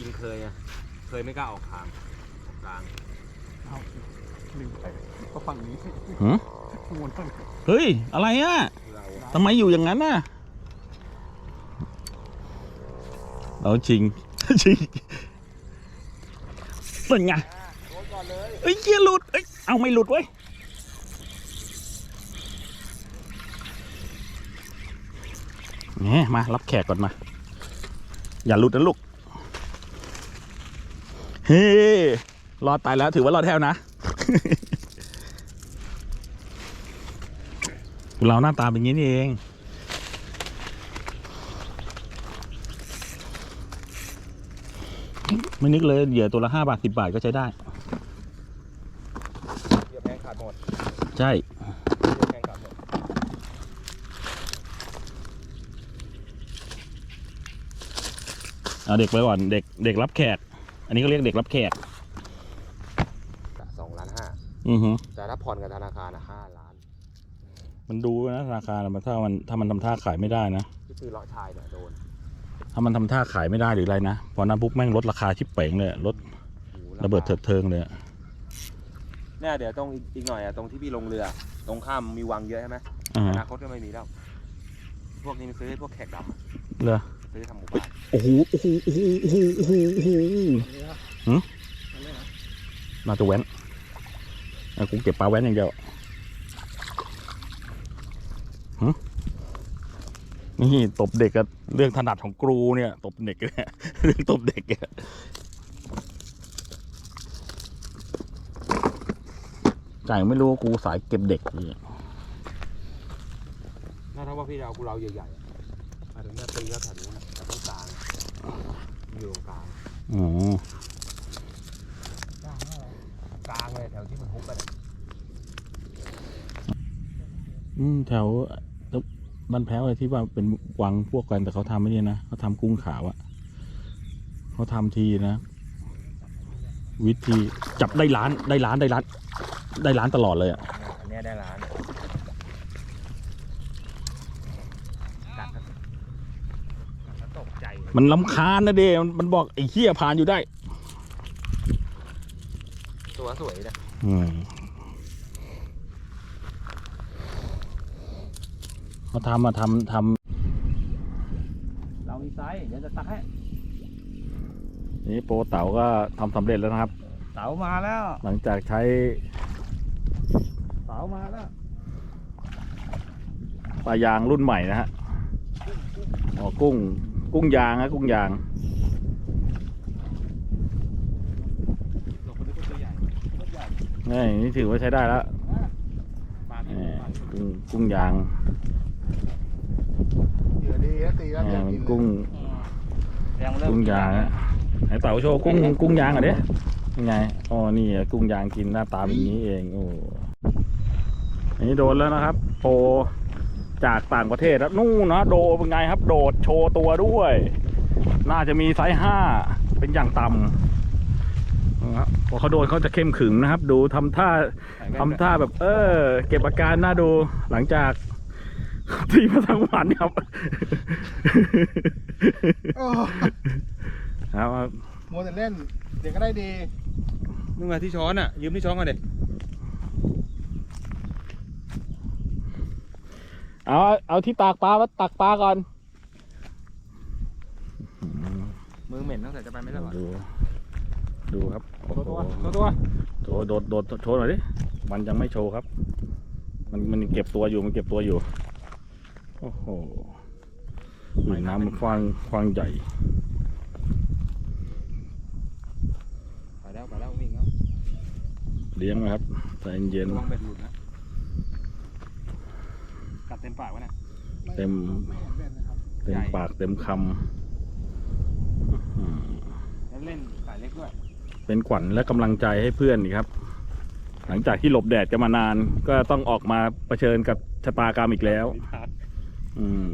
กินเคยอะเคยไม่กล้าออกทางออกกลางเอาลืมไปก็ฝั่งนี้หือวนฝั่งนี้เฮ้ย อะไรอะเราอะทำไมอยู่อย่างนั้นน่ะเอาจริง จริงเป็นไงโดนก่อนเลยเอ้ยเหี้ยหลุดเอ้ยเอาไม่หลุดเว้ยแหมมารับแขกก่อนมา อย่าหลุดนะลูก เฮ้รอดตายแล้วถือว่ารอดแท้วนะเราหน้าตาเป็นอย่างนี้นี่เองไม่นึกเลยเหยื่อตัวละห้าบาทสิบาทก็ใช้ได้เหยื่อแพงขาดหมด ใช่เหยื่อแพงขาดหมดเอาเด็กไปก่อน เด็กเด็กรับแขก อันนี้ก็เรียกเด็กรับแขกสองล้านห้าอือฮึแต่ถ้าผ่อนกับธนาคารอะห้าล้าน มันดูนะธนาคารอะมันถ้ามันถ้ามันทำท่าขายไม่ได้นะที่ซื้อเลาะชายเนี่ยโดน ถ้ามันทำท่าขายไม่ได้หรืออะไรนะพอนั้นปุ๊บแม่งลดราคาชิบเป๋งเลยลดโอ้โหระเบิดเถิดเทิงเลยอะเนี่ยเดี๋ยวตรงอีกอีกหน่อยอะตรงที่พี่ลงเรือ ตรงข้ามมีวังเยอะใช่ไหมอ่าอฮะนาคตก็ไม่มีแล้ว พวกนี้มันซื้อให้พวกแขกดำอะ เหรอ ซื้อทำหมู่บ้านโอ้โหโอ้โหโอ้โหโอ้โหโอ้โหโอ้โหหืออะไรนะน่าจะแว้นเอากูเก็บปลาแว้นอย่างเดียวหึนี่ตบเด็กอะเรื่องถนัดของครูเนี่ยตบเด็กเนี่ยเรื่องตบเด็กอะจ่ายไม่รู้ว่ากูสายเก็บเด็กนี่น่าถ้าว่าพี่จะเอากูเราใหญ่ๆ อะอาจะตีก็แถวนู้นะแต่ต้องกลางอยู่ตรงกลางอ๋อกลางเลยแถวที่มันฮุบไปเนี่ยอืมแถวบ้านแพ้วอะไรที่ว่าเป็นวังพวกกันแต่เขาทำไม่ได้นะเขาทำกุ้งขาวอะเขาทำทีนะ วิธีจับได้ล้านได้ล้านได้ล้าน ได้ล้านตลอดเลยอะอันเนี้ยได้ล้านกัดแล้วกัดแล้วตกใจเลย มันลำคาญนะเดมันมันบอกไอ้เหี้ยผ่านอยู่ได้ ตัวสวยนะอืมเขาทำมาทำทเรามีไซส์เดี๋ยวจะตักให้ำนี่โปรเต๋าก็ทำสำเร็จแล้วนะครับ เต๋ามาแล้ว หลังจากใช้ เต๋ามาแล้วปลายางรุ่นใหม่นะฮะอ๋อกุ้ง กุ้งยางนะกุ้งยางตัวคนนี้ตัวใหญ่ตัวใหญ่นี่นี่ถือว่าใช้ได้แล้วปลาแหมกุ้งกุ้งยางเหยื่อดีนะตีแล้วแหเดี๋ยวมกินเลยกุ้งแรงเริ่มกุ้งยางฮะไหนเต่าโชว์กุ้งกุ้งยางอะเด้ยังไงอ๋อนี่อะกุ้งยางกินหน้าตาแบบนี้เองโอ้อันนี้โดนแล้วนะครับโปร จากต่างประเทศแล้วนู่นนะโดเป็นไงครับ โดดโชว์ตัวด้วย น่าจะมีไซส์ห้าเป็นอย่างต่ำนะครับพอเขาโดนเขาจะเข้มขึงนะครับ ดูทำท่าทำท่าแบบ เออ เก็บอาการน่าดูหลังจากที่มาทั้งวันครับโอ้ครับมัวแต่เล่น เดี๋ยวก็ได้ดีมึงมาที่ช้อนอะ ยืมที่ช้อนก่อนเด็ เอาเอาที่ตากปลามาตักปลาก่อน มือเหม็นตั้งแต่จะไปไม่ได้หรอดูดูครับโอ้โหตัวตัวโชว์โดดโดดโชว์หน่อยดิ มันยังไม่โชว์ครับ มันมันเก็บตัวอยู่มันเก็บตัวอยู่ โอ้โหอุ้ยน้ำมันกว้างกว้างใหญ่ไปแล้วไปแล้ววิ่งแล้วเลี้ยงนะครับใจเย็นระวังเบ็ดหลุดนะกัด เต็มปากวะเนี่ยเต็มไม่เห็นเล่นนะครับเต็มปากเต็มคำอื้อหือแล้วเล่นสายเล็กด้วย เป็นขวัญและกำลังใจให้เพื่อนอีกครับ หลังจากที่หลบแดดกันมานาน ก็ต้องออกมาเผชิญกับชะตากรรมอีกแล้ว อืม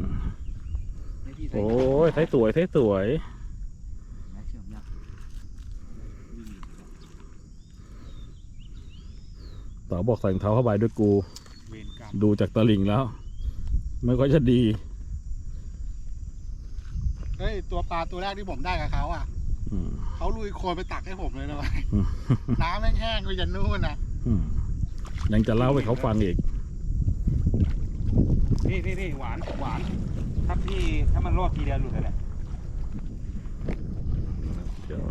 โอ้ยใช้สวยใช้สวยเชื่อมยากต่อบอกใส่รองเท้าเข้าไปด้วยกูเวรกรรมดูจากตะลิ่งแล้ว ไม่ค่อยจะดี เฮ้ยตัวปลาตัวแรกที่ผมได้กับเขาอะอืมเขาลุยโคลนไปตักให้ผมเลยนะเว้ยอืมน้ำแม่งแห้งไปยันนู่นนะอืมยังจะเล่าให้เขาฟังอีกพี่พี่พี่หวานหวาน ถ้าพี่ถ้ามันรอดทีเดียวหลุดเลยเนี่ยเดี๋ยว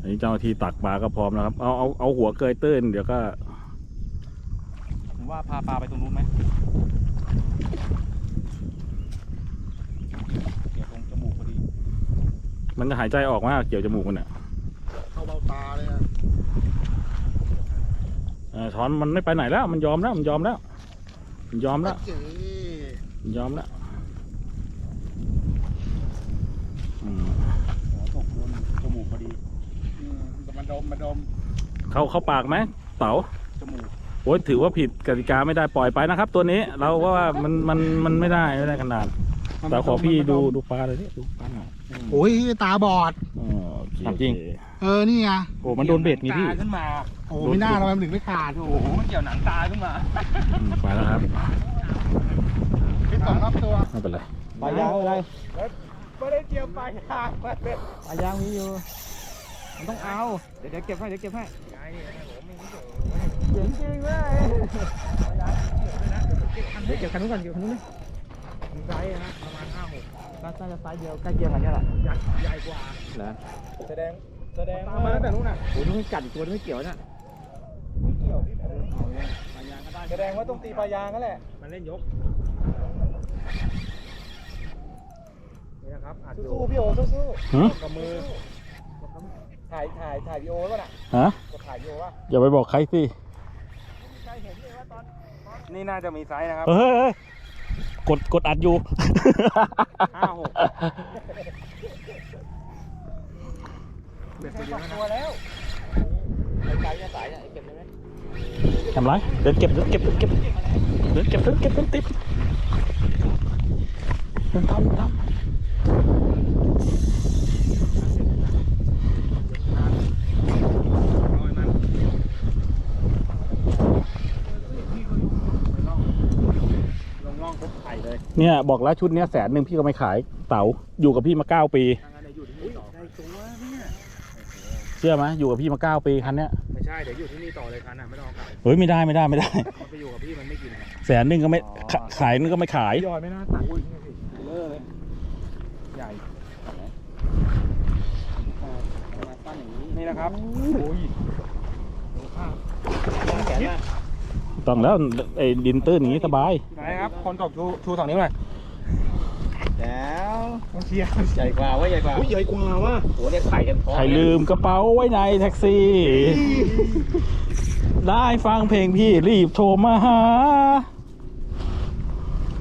อันนี้เจ้าหน้าที่ตักปลาก็พร้อมนะครับ เอาเอาเอาหัวเกยตื้นเดี๋ยวก็ ผมว่าพาปลาไปตรงนู้นไหมเกี่ยวตรงจมูกพอดี มันจะหายใจออกมากเกี่ยวจมูกมันเนี่ยเข้าเบ้าตาเลยนะเออช้อนมันไม่ไปไหนแล้ว มันยอมแล้วมันยอมแล้วมันยอมแล้วเจ๋มันยอมแล้วอืมหัวตกโดนจมูกพอดีอืมแต่มาดมมาดมเข้าเข้าปากไหมเต๋าจมูกโอ้ยถือว่าผิดกติกาไม่ได้ปล่อยไปนะครับ ตัวนี้เราก็ว่ามันมันมันไม่ได้ไม่ได้ขนาดแต่ขอพี่ดูดูปลาเลยดิดูปลาหน่อย โอ้ยตาบอด อ๋อโอเคถามจริง โอเคเออนี่ไงโอ้มันโดนเบ็ดนี่พี่ขึ้นมาโอ้ไม่น่าทำไมมันถึงไม่ขาดโอ้โหมันเกี่ยวหนังตาขึ้นมาอืมไปแล้วครับพี่สองรอบตัวไม่เป็นไรปลายางอะไรไม่ได้เกี่ยวปลายางมาเลยปลายางมีอยู่มันต้องเอาเดี๋ยวเดี๋ยวเก็บให้เดี๋ยวเก็บให้เจ๋งจริงเลยเดี๋ยวเก็บคันนู้นก่อนเก็บคันนู้นเลยมี ไซส์ฮะประมาณห้าหกน่าจะไซส์เดียวใกล้เคียงกันเนี่ยแหละใหญ่ใหญ่กว่าเหรอแสดงแสดงตามมาตั้งแต่นู้นน่ะโอ้ยนี่กัดอีกตัวนึงไม่เกี่ยวน่ะไม่เกี่ยวพี่เอาเลยปลายางก็ได้แสดงว่าต้องตีปลายางนั่นแหละมันเล่นยกนี่นะครับอัดอยู่สู้ๆพี่โอสู้หืมกับมือๆถ่ายถ่ายถ่ายวีโอไว้ป่ะน่ะฮะกดถ่ายวีโอป่ะอย่าไปบอกใครสินี่น่าจะมีไซส์นะครับเฮ้ยเฮ้ย กดกดอัดอยู่ ห้าหกเบ็ดตัวเดียวนะตัวแล้วไซส์เนี่ยสายเนี่ยเก็บได้ไหมทำไรเดินเก็บเดินเก็บเดินเก็บเดินเก็บเดินเก็บเดินติดเดินทำทำ ร้อยมันลงล่องปุ๊บไข่ เลยเนี่ยบอกแล้วชุดเนี้ยแสนหนึ่งพี่ก็ไม่ขายเต๋าอยู่กับพี่มาเก้าปี ทางนั้นอยู่ที่นี่ต่อได้ตัวเนี่ยเชื่อไหมอยู่กับพี่มาเก้าปีคันเนี้ยไม่ใช่เดี๋ยวอยู่ที่นี่ต่อเลยคันน่ะไม่ต้องเอากลับเฮ้ยไม่ได้ไม่ได้ไม่ได้ มันไปอยู่กับพี่มันไม่กิน แสนหนึ่งก็ไม่อ๋อขาขายนึงก็ไม่ขาย ยอยไม่น่าตัดอุ้ยเลอะเลย ใหญ่นี่นะครับ โอ้ยดูภาพแขนนะ ต้องแล้วไอ้ดินตื้นอย่างนี้สบาย ไหนครับคนตกชูชูสองนิ้วหน่อยแล้วต้องเชียร์ใหญ่กว่าว่าใหญ่กว่าอุ้ยใหญ่กว่าว่ะโหเนี่ยไข่กันพอใครลืมกระเป๋าไว้ในแท็กซี่ ได้ฟังเพลงพี่รีบโทรมาหา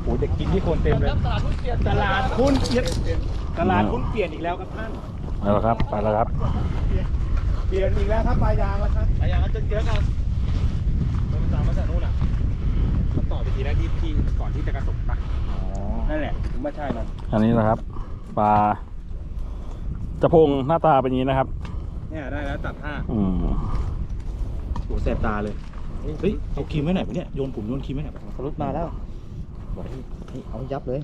โอ้เด็กกินที่คนเต็มเลยตลาดหุ้นเปลี่ยนตลาดหุ้นเปลี่ยนตลาดหุ้นเปลี่ยนอีกแล้วครับท่านไปแล้วครับไปแล้วครับ เปลี่ยนอีกแล้วครับปลายางแล้วครับไปอย่างนั้นจะเยอะกันมันตามมาจากนู้นอะมันต่อไป ทีแรกที่พี่ก่อนที่จะกระตุกปะนั่นแหละผมว่าใช่มันอันนี้นะครับปลาจะพงหน้าตาเป็นอย่างนี้นะครับ เนี่ยได้แล้วตัดห้าอืมโหแสบตาเลยเฮ้ยเอาครีมไว้ไหนวะเนี่ยโยนผมโยนครีมไว้ไหนวะเขาลุกมาแล้วบอกให้ให้เอายับเลย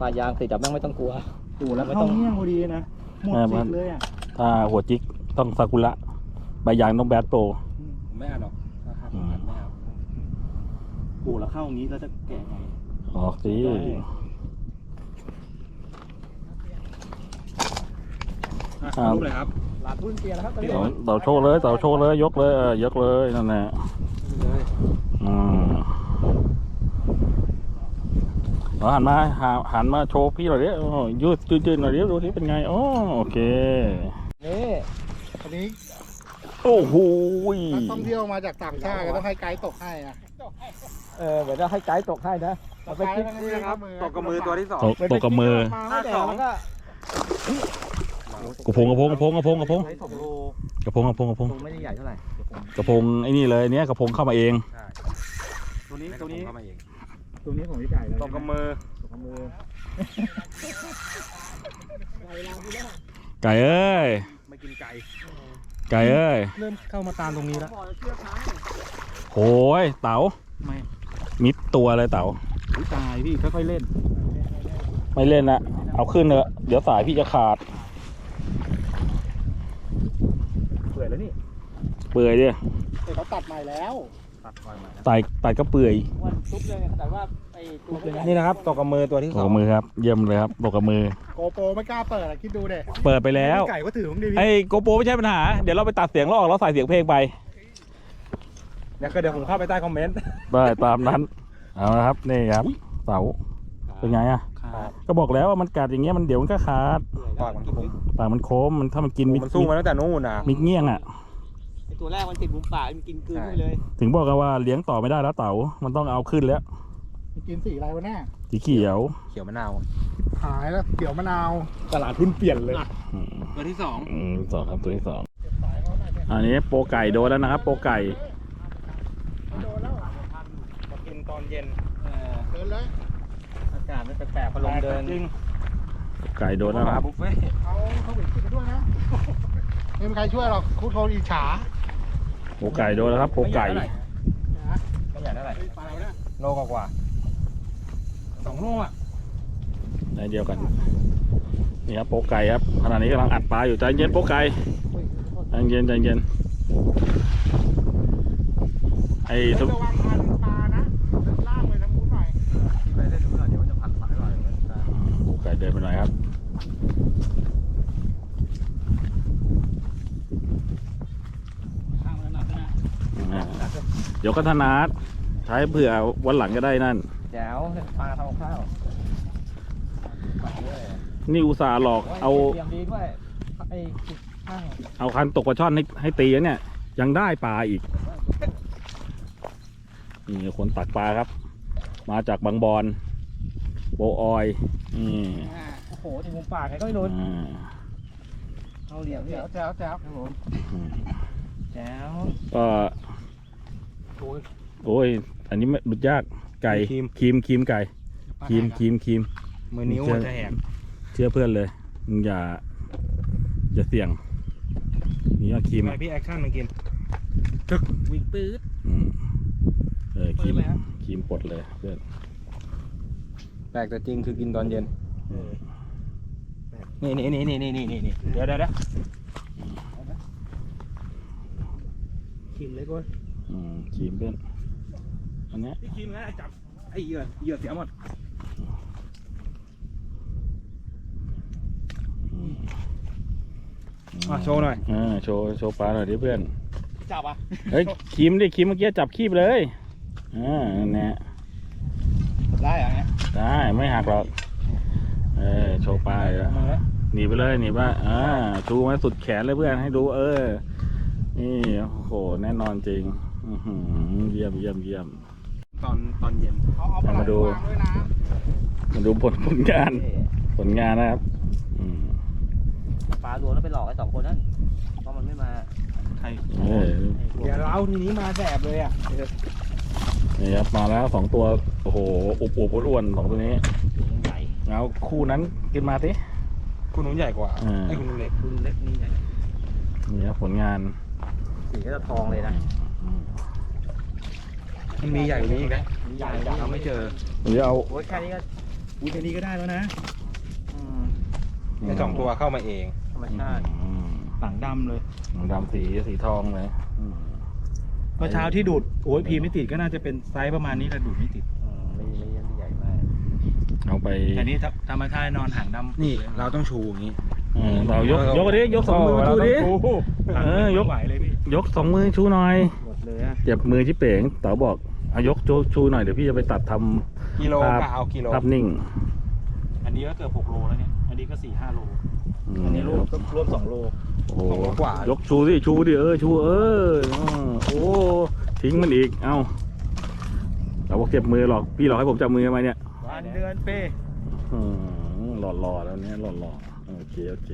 ปลายางติดจับแม่งไม่ต้องกลัวโอ้แล้วเข้าเงี้ยงพอดีนะหมดสิทธิ์เลยอะถ้าหัวจิกต้องซากุระใบยางต้องแบดโปรไม่อ่านหรอกถ้าหาก อืม อ่านไม่เอา โอ้แล้วเข้าอย่างนี้แล้วจะแกะไงออกสิอะขอรูปเลยครับตลาดหุ้นเปลี่ยนแล้วครับตอนนี้เต่าเต่าโชว์เลยเต่าโชว์เลยยกเลยเออยกเลยนั่นแหละอืมเอาหันมาหาหันมาโชว์พี่หน่อยดิโอ้ยืดยืดๆหน่อยดิดูที่เป็นไงโอ้โอเค นี่อันนี้โอ้โห นักท่องเที่ยวมาจากต่างชาติก็ต้องให้ไกด์ตกให้อะ เออเหมือนจะให้ไกด์ตกให้นะเราไปคิดนี่นะครับตกกับมือตัวที่สองตกตกกับมือห้าสองก็กระพงกระพงกระพงกระพงกระพงใช้สองโลกระพงกระพงกระพงตัวไม่ได้ใหญ่เท่าไหร่กระพงไอ้นี่เลยเนี้ยกระพงเข้ามาเองตัวนี้ตัวนี้ตัวนี้ของพี่ไก่แล้วตกกับมือตกกับมือไก่เอ้ยไม่กินไก่ไก่เอ้ยเริ่มเข้ามาตามตรงนี้แล้วโหยเต๋าไม่ มิดตัวเลยเต๋าตายพี่ค่อยๆเล่น ไม่เล่นละเอาขึ้นเถอะเดี๋ยวสายพี่จะขาดเปื่อยแล้วนี่เปื่อยดิแต่เขาตัดใหม่แล้วตัดคอยมาตัดตัดก็เปื่อยวันซุปเลยแต่ว่าไอ้ตัวนี่นะครับตกกับมือตัวที่ตสกองกับมือครับ เยี่ยมเลยครับตกกับมือ โกโปรไม่กล้าเปิดอะคิดดูเด็เปิดไปแล้วไก่ก็ถือผมดีไอ้โกโปรไม่ใช่ปัญหา เดี๋ยวเราไปตัดเสียงลอกแล้วใส่เสียงเพลงไป เดี๋ยวก็เดี๋ยวผมเข้าไปใต้คอมเมนต์ ได้ตามนั้น เอาละครับนี่ครับ เสาเป็นไงอะก็บอกแล้วว่ามันกัดอย่างเงี้ยมันเดี๋ยวมันก็ขาดปากมันคมปากมันโค้งมันถ้ามันกินมิดมันสู้มาตั้งแต่นู้นนะมิดเงี้ยงอะไอ้ตัวแรกมันติดมุมปากมันกินกลืนเข้าไปเลย ถึงบอกกันว่าเลี้ยงต่อไม่ได้แล้วเต๋ามันต้องเอาขึ้นแล้วมันกินสีอะไรวะเนี่ยสีเขียวเขียวมะนาวหายแล้วเดี๋ยวมะนาวตลาดทุนเปลี่ยนเลยอืมตัวที่สองอืมสองครับตัวที่สองอันนี้โปรไก่โดนแล้วนะครับ โปรไก่ โดนแล้วมากินตอนเย็นเดินเลยอากาศมันแปลกๆพอลมเดินจริงโปรไก่โดนแล้วนะครับบุฟเฟ่ต์เอาเขาหวิดติดกันด้วยนะไม่มีใครช่วยหรอกคุดโทนอิจฉาโปรไก่โดนแล้วครับโปรไก่นะไม่ใหญ่เท่าไหร่ปลาเราเนี่ยโลกว่าๆสองโลอะในเดียวกันนี่ครับโปรไก่ครับขณะนี้กำลังอัดปลาอยู่ใจเย็นโปรไก่ใจเย็นใจเย็น ไอ้ทุกระวังพันปลานะล่างเลยนะคุณหน่อยไปได้ดูหน่อยเดี๋ยวมันจะพันสายหน่อยโปรไก่เดินไปหน่อยครับข้างมันหนักนะอ่าเดี๋ยวก็ธนาดใช้เผื่อวันหลังก็ได้นั่นแจ๋วปลาทำข้าวนี่อุตส่าห์หลอกเอาเตรียมดีด้วยไอ้ข้างเอาคันตกปลาช่อนให้ให้ตีแล้วเนี่ย ยังได้ปลาอีก นี่คนตักปลาครับ มาจากบางบอนโบออยนี่โอ้โหติดมุมปากไงก็ไม่โดนอ่าเอาเหลี่ยมแจ๋วแจ๋วแจ๋วครับผมอืมแจ๋วก็โอ้ย อันนี้ไม่ดุดยากไก่ครีมครีมไก่ครีมครีมครีม มือนิ้วมันจะแหกเชื่อเพื่อนเลยมึงอย่าอย่าเสี่ยงนี่ก็ครีมทำไมพี่แอคชั่นมันกิน วิ่งปื๊ดอืม เออครีมเปิดแล้วครีมปลดเลยเพื่อนแปลกแต่จริงคือกินตอนเย็น นี่นี่นี่นี่นี่นี่นี่เดี๋ยวเดี๋ยวเดี๋ยวกินเลยก้นอืมครีมเพื่อนอันเนี้ยพี่คิมนะจับไอ้เหยื่อเหยื่อเสียหมดอืมอะโชว์หน่อยอ่าโชว์โชว์ปลาหน่อยดิเพื่อนจับอะเฮ้ยครีมดิครีมเมื่อกี้จับคีบเลย อ่านั่นแหละได้เหรอเนี่ยได้ไม่หักหรอกเออโชว์ปลาเลยนะหนีไปเลยหนีไปอ่าชูมาสุดแขนเลยเพื่อนให้ดูเออ นี่โอ้โหแน่นอนจริงอื้อหือเยี่ยมเยี่ยมเยี่ยม ตอนตอนเย็นเอาเอาปลาไหลมาดู วางด้วยนะมาดูผลผลงาน ผลงานนะครับอืมปลาโดนแล้วไปหลอกไอ้สองคนนั้นเพราะมันไม่มา ใครเออเดี๋ยวเราทีนี้มาแสบเลยอะ นี่ครับมาแล้วสองตัว โอ้โหอุบอุบอ้วนๆสองตัวนี้ใหญ่เอาคู่นั้นกินมาสิคุณนุ่นใหญ่กว่าอ่าไอ้คุณนุ่นเล็กคุณเล็กนี่ใหญ่นี่ครับผลงานสีก็จะทองเลยนะอืมมันมีใหญ่กว่านี้อีกนะใหญ่เราไม่เจอเดี๋ยวเอาโอ้ยแค่นี้ก็อุ้ยแค่นี้ก็ได้แล้วนะอืมไอ้สองตัวเข้ามาเองธรรมชาติอืมหลังดำเลย ดำสีสีทองเลยอืม เมื่อเช้าที่ดูดโอ้ยพีไม่ติดก็น่าจะเป็นไซส์ประมาณนี้แต่ดูดไม่ติด อืมไม่ไม่ไม่ใหญ่มากเอาไปแต่นี้ธรรมชาตินอนหางดำนี่เราต้องชูอย่างนี้เออเรายกยกดิยกสองมือชูดิหางเออยก ไหวเลยพี่ยกสองมือชูหน่อย หมดเลยอะเจ็บมือชิเป๋งเต๋อบอกเอายกชูชูหน่อยเดี๋ยวพี่จะไปตัดทำกิโลครับก็เอากิโลภาพนิ่ง อันนี้ก็เกือบ6โลแล้วเนี่ย อันนี้ก็4 5โลม อันนี้โลก็รวม2โลโอ้โหสองโลกว่ายกชูดิชูดิเออชูเอออืมโอ้ทิ้งมันอีกเอ้าเราบอกเจ็บมือหรอกพี่หลอกให้ผมจับมือทำไมเนี่ยวันเดือนปี อืมหล่อๆแล้วเนี่ยหล่อๆโอเคโอเค